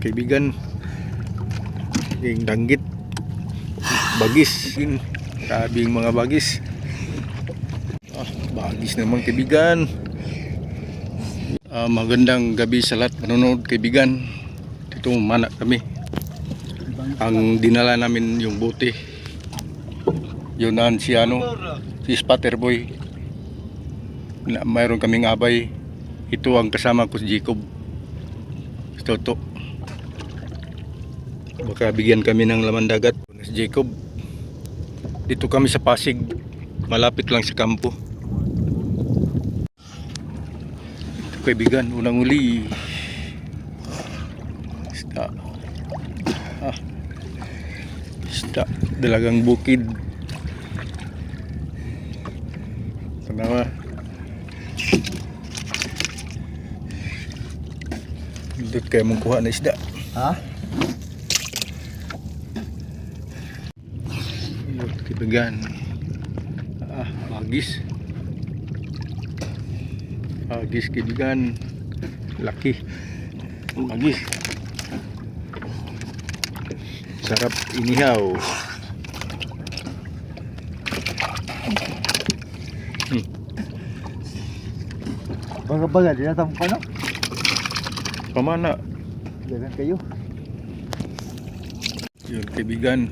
kaibigan. Yung danggit. Bagis. Yun grabing mga bagis. Ah, bagis naman kaibigan. Ah, magandang gabi sa lahat. Manonood kaibigan. Dito mana kami. Ang dinala namin yung bote. Yun ang si ano? Si Spatter Boy. Na mayroon kaming abay. Ito ang kasama ko si Jacob Toto baka bigyan kami ng laman dagat. Si Jacob dito kami sa Pasig. Malapit lang sa kampo. Ito kaibigan unang uli. Isda. Ah. Isda. Dalagang bukid. Tanawa. Dito kayo mong kuha na isda. Ha? Ayun, Kaibigan. Ah, bagis. Bagis kaibigan. Laki. Bagis. Sarap inihaw. Baga-baga, di natam ko no? Pamana. Dagan kayo. Yun, kaibigan.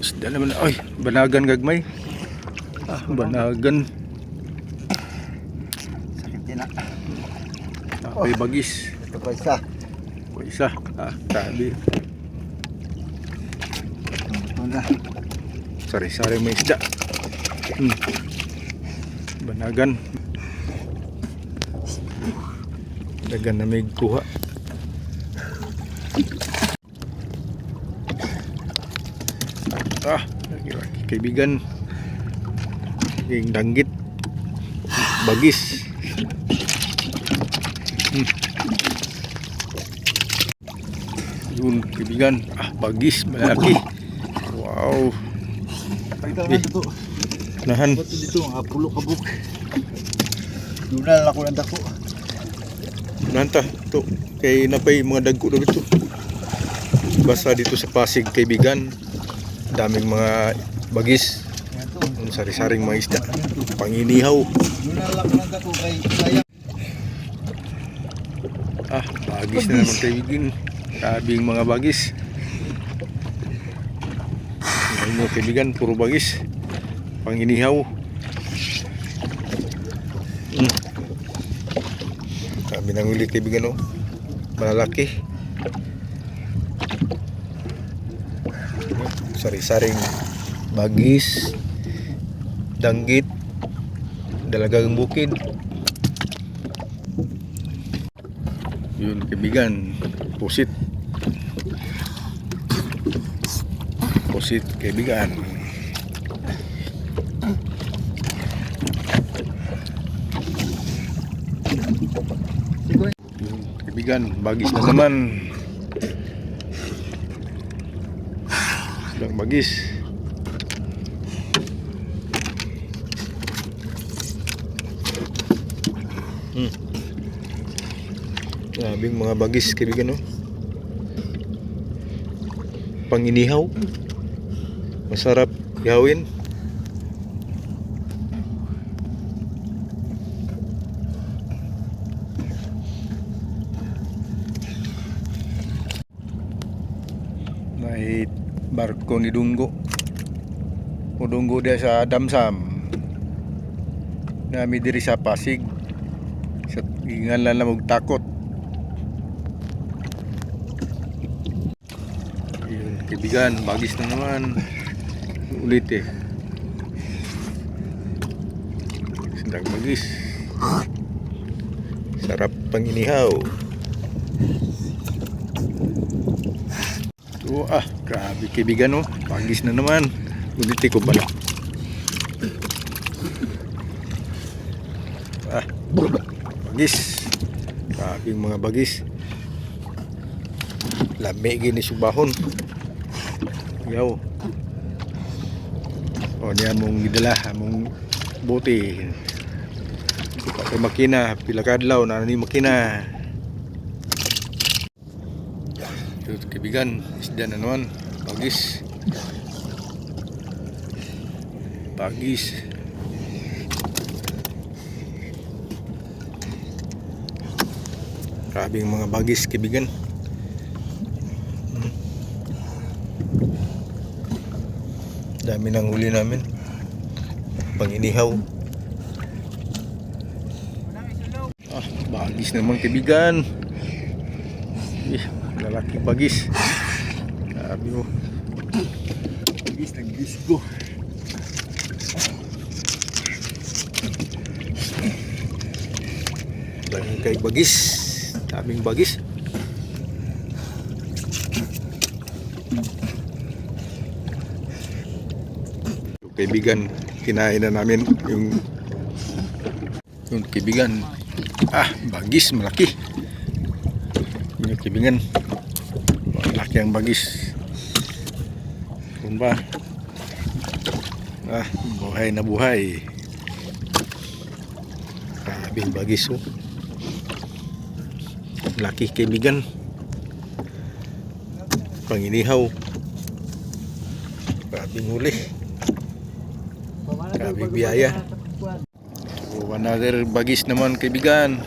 Isda naman. Ay, banagan gagmay. Ah, banagan. Sakit din na. Ako'y bagis. Ito pa isa. O isa. Ah, tabi. Na. Sari-sari may isda. Hmm. Banagan. Dagan na may kuha. Ah, kaibigan. Yung danggit. Bagis. Hmm. Yun, kaibigan. Ah, bagis. Malaki. Wow. Eh. Nahan. Dito, ang apulo kabuk. Doon na lang ako ng dako. Nanta, to kay napay mga dagko daw dito. Basta dito sa Pasig kaibigan, daming mga bagis, ang sari-saring mga isda, panginihaw. Ah, bagis na naman kaibigan. Grabing mga bagis. Mo kaibigan, puro bagis. Panginihaw. Kami nang ulit kaibigan oh. Malalaki. Sari-saring bagis, danggit, dalagang bukid. Yun kaibigan, pusit. Pusit kaibigan. Siguro. Yun, kaibigan, bagis na naman. Ilang bagis. Hmm. Grabing mga bagis, kaibigan, no? Panginihaw. Masarap ihawin. May barko ni Dunggo. O Dunggo dia sa Damsam. Nami diri sa Pasig. Sa ingan lang na magtakot yun kaibigan bagis na naman. Ulit eh. Sendang bagis. Sarap panginihaw Oo, ah, grabe kaibigan oh. Pagis na naman. Ulitin ko pala. Ah, bagis. Grabe yung mga bagis. Lami gini subahon. Yaw. O niya mong gidala, mong bote. Pati makina, pila kadlaw na ni makina. Ito kaibigan, isda na naman. Bagis. Bagis. Grabe yung mga bagis kaibigan. Dami ng huli namin. Panginihaw. Ah, bagis naman kaibigan. Eh, lalaki bagis. Sabi mo. Gis ng gis ko. Dahil kay bagis. Daming bagis. Kaibigan, kinain na namin yung yung kaibigan. Ah, bagis, malaki. Yung kaibigan. Malaki ang bagis. Kung ba? Ah, buhay na buhay. Grabing bagis oh. Laki kaibigan. Panginihaw. Grabing huli. Grabing biyaya. So, another bagis naman kaibigan.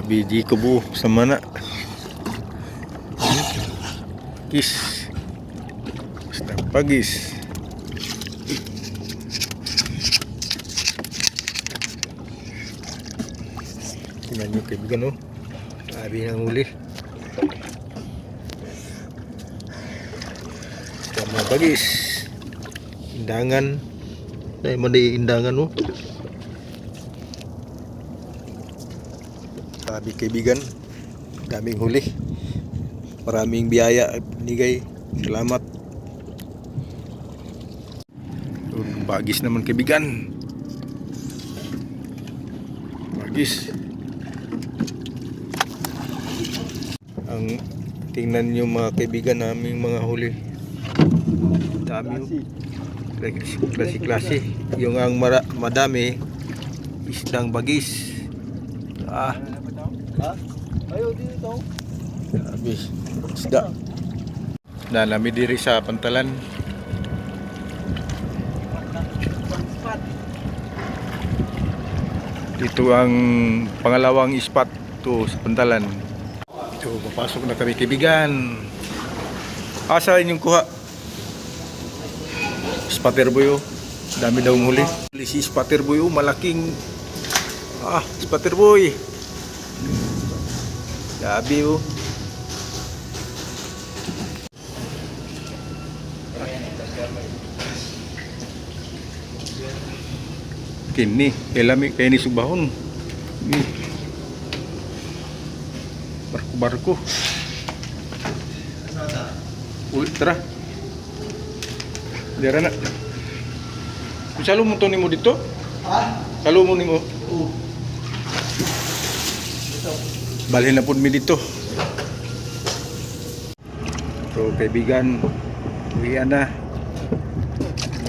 Grabe di ko bu sa mana. Kis. Basta bagis. Tingnan nyo kaibigan oh. Grabe ng huli. Sa mga bagis. Indangan. Ay, mali indangan oh. Grabe kaibigan. Daming huli. Maraming biyaya ay binigay. Salamat. Bagis naman kaibigan. Bagis. ang tingnan nyo mga kaibigan naming mga huli dami oh. klase klase yung ang mara, madami isdang bagis ah Ha? Ayaw dito. grabe isda nalami diri sa pantalan dito ang pangalawang spot to sa pantalan So, papasok na kami kaibigan. Asa inyong kuha? Spatter boy oh. Dami daw. Huli si spatter boy oh, malaking Ah, spatter boy. Gabi oh. Kini, elami kay ni subahon. Ni barko-barko. Uy, tara. Dira na. Kung salo mo to nimo dito? Ha? Salo mo nimo. Oo. Balhin na po mi dito. So, kaibigan, uwian na.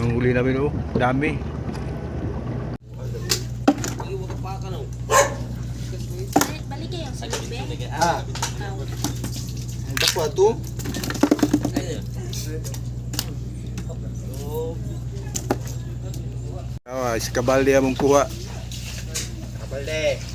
Ang huli namin oh, dami. Balik kayo sa gabi. Ah, ang dakwa to. Ah, si Kabalde among kuha. Kabalde.